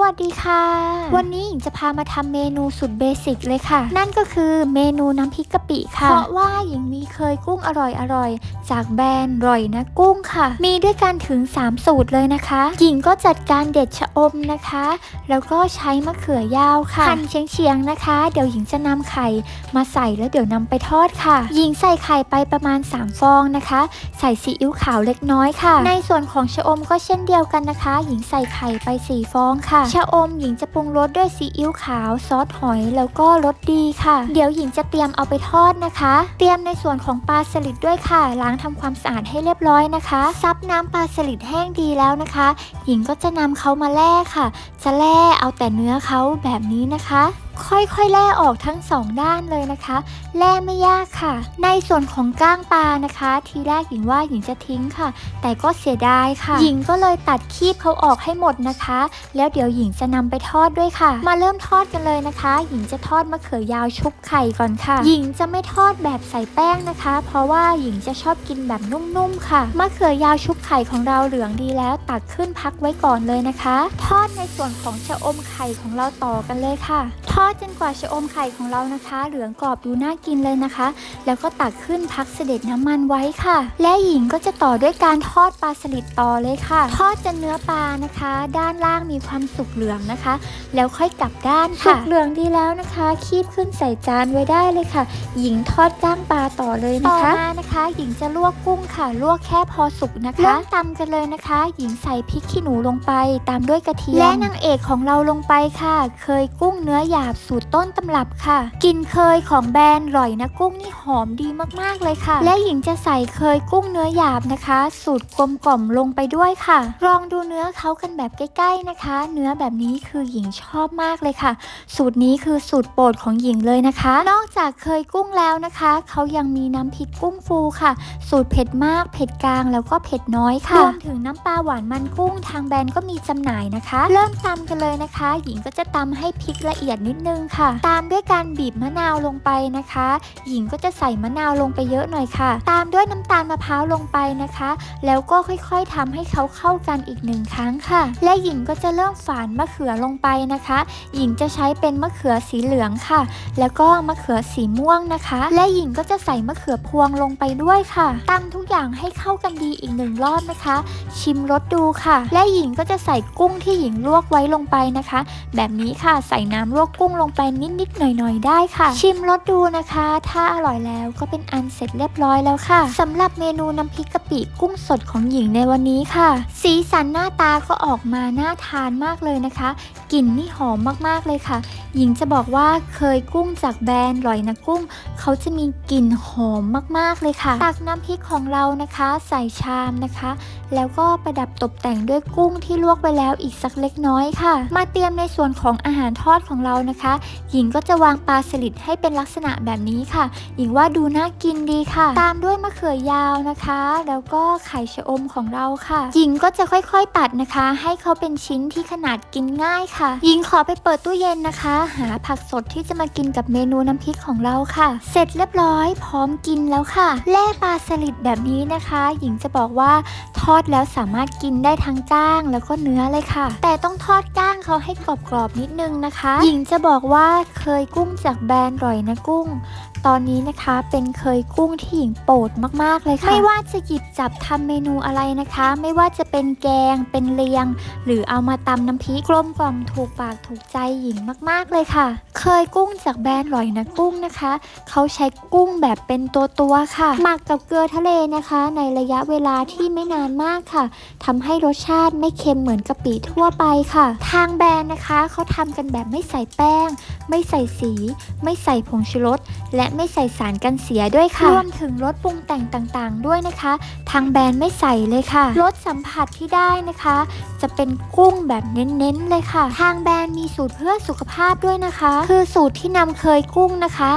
วัสดีค่ะ วันนี้หญิงจะพามาทำเมนูสุดเบสิกเลยค่ะ นั่นก็คือเมนูน้ำพริกกะปิค่ะ เพราะว่าหญิงมีเคยกุ้งอร่อยๆ จากแบรนด์ร่อยนะกุ้งค่ะ มีด้วยกันถึง 3 สูตรเลยนะคะหญิงก็จัดการเด็ดชะอมนะคะ แล้วก็ใช้มะเขือยาวค่ะหั่นเฉียงๆนะคะ เดี๋ยวหญิงจะนำไข่มาใส่แล้วเดี๋ยวนำไปทอดค่ะ หญิงใส่ไข่ไปประมาณ 3 ฟองนะคะ ใส่ซีอิ๊วขาวเล็กน้อยค่ะ ในส่วนของชะอมก็เช่นเดียวกันนะคะ หญิงใส่ไข่ไป 4 ฟองค่ะ ชะอมหญิงจะปรุงรสด้วยซีอิ๊วขาวซอสหอยแล้วก็รสดีค่ะ เดี๋ยวหญิงจะเตรียมเอาไปทอดนะคะ เตรียมในส่วนของปลาสลิดด้วยค่ะหล้างทำความสะอาดให้เรียบร้อยนะคะ ซับน้ำปลาสลิดแห้งดีแล้วนะคะ หญิงก็จะนำเขามาแล่ค่ะ จะแล่เอาแต่เนื้อเขาแบบนี้นะคะ ค่อยๆ แล่ออกทั้งสองด้านเลยนะคะ แล่ไม่ยากค่ะ ในส่วนของก้างปลานะคะ ทีแรกหญิงว่าหญิงจะทิ้งค่ะ แต่ก็เสียดายค่ะ หญิงก็เลยตัดคีบเขาออกให้หมดนะคะ แล้วเดี๋ยวหญิงจะนำไปทอดด้วยค่ะ มาเริ่มทอดกันเลยนะคะ หญิงจะทอดมะเขือยาวชุบไข่ก่อนค่ะ หญิงจะไม่ทอดแบบใส่แป้งนะคะ เพราะว่าหญิงจะชอบกินแบบนุ่มๆค่ะมะเขือยาวชุบไข่ของเราเหลืองดีแล้วตักขึ้นพักไว้ก่อนเลยนะคะ ทอดในส่วนของชะอมไข่ของเราต่อกันเลยค่ะ ทอดจนกว่าชะอมไข่ของเรานะคะ เหลืองกรอบดูน่ากินเลยนะคะ แล้วก็ตักขึ้นพักเสด็จน้ำมันไว้ค่ะ และหญิงก็จะต่อด้วยการทอดปลาสลิดต่อเลยค่ะ ทอดจนเนื้อปลานะคะ ด้านล่างมีความสุกเหลืองนะคะ แล้วค่อยกลับด้านค่ะสุกเหลืองดีแล้วนะคะ คีบขึ้นใส่จานไว้ได้เลยค่ะ หญิงทอดก้างปลาต่อเลยนะคะต่อมานะคะ หญิงจะลวกกุ้งค่ะ ลวกแค่พอสุกนะคะเริ่มตำกันเลยนะคะ หญิงใส่พริกขี้หนูลงไป ตามด้วยกระเทียมและนางเอกของเราลงไปค่ะ เคยกุ้งเนื้อหยาบสูตรต้นตำรับค่ะ กลินเคยของแบรนด์ร่อยนะกุ้งนี่หอมดีมากๆเลยค่ะ และหญิงจะใส่เคยกุ้งเนื้อหยาบนะคะ สูตรกลมกล่อมลงไปด้วยค่ะ ลองดูเนื้อเขากันแบบใกล้ ๆนะคะ เนื้อแบบนี้คือหญิงชอบมากเลยค่ะ สูตรนี้คือสูตรโปรดของหญิงเลยนะคะ นอกจากเคยกุ้งแล้วนะคะเขายังมีน้ำพริกกุ้งฟูค่ะ สูตรเผ็ดมากเผ็ดกลางแล้วก็เผ็ดน้อยค่ะรวมถึงน้ำปลาหวานมันกุ้งทางแบรนด์ก็มีจำหน่ายนะคะ เริ่มตำกันเลยนะคะ หญิงก็จะตำให้พริกละเอียดนิดนึงค่ะ ตามด้วยการบีบมะนาวลงไปนะคะ หญิงก็จะใส่มะนาวลงไปเยอะหน่อยค่ะ ตามด้วยน้ำตาลมะพร้าวลงไปนะคะ แล้วก็ค่อยๆทำให้เขาเข้ากันอีกหนึ่งครั้งค่ะ และหญิงก็จะเริ่มฝานมะเขือลงไปนะคะ หญิงจะใช้เป็นมะเขือสีเหลืองค่ะ แล้วก็มะเขือสีม่วงนะคะ และหญิงก็จะใส่มะเขือพวงลงไปด้วยค่ะตำทุกอย่างให้เข้ากันดีอีกหนึ่งรอบนะคะ ชิมรสดูค่ะ และหญิงก็จะใส่กุ้งที่หญิงลวกไว้ลงไปนะคะ แบบนี้ค่ะใส่น้ำลวกกุ้งลงไปนิดๆหน่อยๆ ได้ค่ะ ชิมรสดูนะคะ ถ้าอร่อยแล้วก็เป็นอันเสร็จเรียบร้อยแล้วค่ะสำหรับเมนูน้ำพริกกะปิกุ้งสดของหญิงในวันนี้ค่ะ สีสันหน้าตาก็ออกมาน่าทานมากเลยนะคะกลิ่นนี่หอมมากๆเลยค่ะ หญิงจะบอกว่าเคยกุ้งจากแบรนด์ร่อยนะกุ้ง เขาจะมีกลิ่นหอมมากๆเลยค่ะ ตักน้ำพริกของเรานะคะ ใส่ชามนะคะ แล้วก็ประดับตกแต่งด้วยกุ้งที่ลวกไปแล้วอีกสักเล็กน้อยค่ะ มาเตรียมในส่วนของอาหารทอดของเรานะคะหญิงก็จะวางปลาสลิดให้เป็นลักษณะแบบนี้ค่ะ หญิงว่าดูน่ากินดีค่ะ ตามด้วยมะเขือยาวนะคะ แล้วก็ไข่ชะอมของเราค่ะ หญิงก็จะค่อยๆตัดนะคะ ให้เขาเป็นชิ้นที่ขนาดกินง่ายค่ะ หญิงขอไปเปิดตู้เย็นนะคะ หาผักสดที่จะมากินกับเมนูน้ำพริกของเราค่ะ เสร็จเรียบร้อยพร้อมกินแล้วค่ะ แล่ปลาสลิดแบบนี้นะคะ หญิงจะบอกว่า ทอดแล้วสามารถกินได้ทั้งก้างแล้วก็เนื้อเลยค่ะ แต่ต้องทอดก้างเขาให้กรอบๆนิดนึงนะคะ หญิงจะบอกว่าเคยกุ้งจากแบรนด์ร่อยนะกุ้ง ตอนนี้นะคะเป็นเคยกุ้งที่หญิงโปรดมากๆเลยค่ะ ไม่ว่าจะหยิบจับทำเมนูอะไรนะคะ ไม่ว่าจะเป็นแกงเป็นเลียง หรือเอามาตำน้ำพริกกลมกล่อมถูกปากถูกใจหญิงมากๆเลยค่ะ เคยกุ้งจากแบรนด์ร่อยนะกุ้งนะคะ เขาใช้กุ้งแบบเป็นตัวตัวๆค่ะ หมักกับเกลือทะเลนะคะ ในระยะเวลาที่ไม่นานมากค่ะทำให้รสชาติไม่เค็มเหมือนกะปิทั่วไปค่ะ ทางแบรนด์นะคะเขาทำกันแบบไม่ใส่แป้ง ไม่ใส่สี ไม่ใส่ผงชูรสและไม่ใส่สารกันเสียด้วยค่ะ รวมถึงรสปรุงแต่งต่างๆ ด้วยนะคะ ทางแบรนด์ไม่ใส่เลยค่ะ รสสัมผัสที่ได้นะคะ จะเป็นกุ้งแบบเน้นๆเลยค่ะ ทางแบรนด์มีสูตรเพื่อสุขภาพด้วยนะคะ คือสูตรที่นำเคยกุ้งนะคะ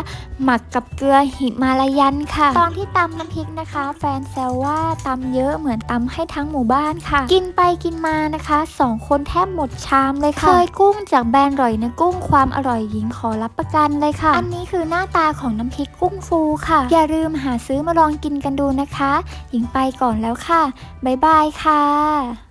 หมักกับเกลือหิมาลายันค่ะ ตอนที่ตำน้ำพริกนะคะ แฟนแซวว่าตำเยอะเหมือนตำให้ทั้งหมู่บ้านค่ะ กินไปกินมานะคะสองคนแทบหมดชามเลยค่ะเคยกุ้งจากแบรนด์อร่อยนะกุ้งความอร่อยหญิงขอรับประกันเลยค่ะ อันนี้คือหน้าตาของน้ำพริกกุ้งฟูค่ะ อย่าลืมหาซื้อมาลองกินกันดูนะคะ หญิงไปก่อนแล้วค่ะ บ๊ายบายค่ะ